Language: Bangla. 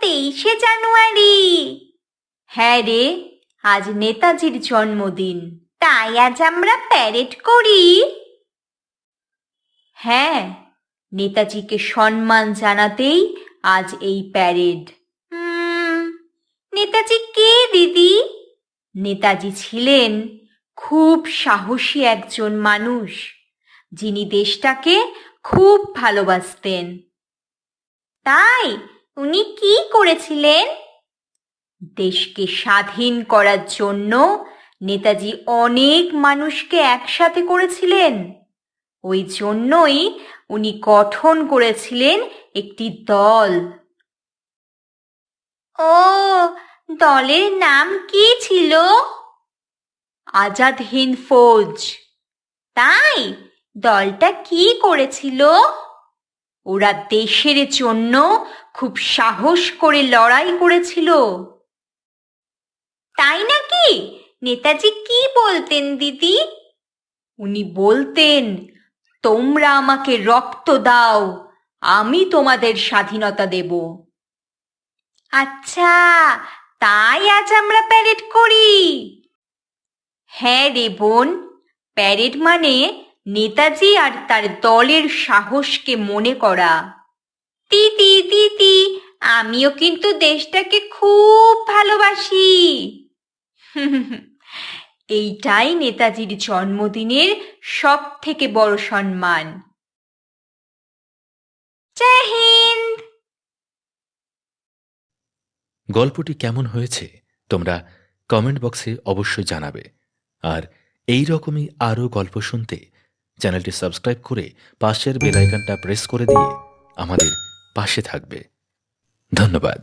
তেইশে জানুয়ারি। হ্যাঁ রে আজ নেতাজির জন্মদিন তাই আজ আমরা প্যারেড করি। হ্যাঁ নেতাজিকে সম্মান জানাতেই আজ এই প্যারেড নেতাজি কে দিদি? নেতাজি ছিলেন খুব সাহসী একজন মানুষ যিনি দেশটাকে খুব ভালোবাসতেন। তাই উনি কি করেছিলেন? দেশকে স্বাধীন করার জন্য নেতাজি অনেক মানুষকে একসাথে করেছিলেন। ওই জন্যই উনি গঠন করেছিলেন একটি দল। ও, দলের নাম কি ছিল? আজাদ হিন্দ ফৌজ। তাই দলটা কি করেছিল? ওরা দেশের জন্য খুব সাহস করে লড়াই করেছিল। তাই নাকি? নেতাজি কি বলতেন, দিদি? উনি বলতেন, তোমরা আমাকে রক্ত দাও, আমি তোমাদের স্বাধীনতা দেব। আচ্ছা তাই আজ আমরা প্যারেড করি? হ্যাঁ রে বোন, প্যারেড মানে নেতাজি আর তার দলের সাহসকে মনে করা। দিদি দিদি আমিও কিন্তু দেশটাকে খুব ভালোবাসি। এইটাই নেতাজির জন্মদিনের সব থেকে বড় সম্মান। গল্পটি কেমন হয়েছে তোমরা কমেন্ট বক্সে অবশ্যই জানাবে। আর এই রকমই আরও গল্প শুনতে চ্যানেলটি সাবস্ক্রাইব করে পাশের বেলাইকানটা প্রেস করে দিয়ে আমাদের পাশে থাকবে। ধন্যবাদ।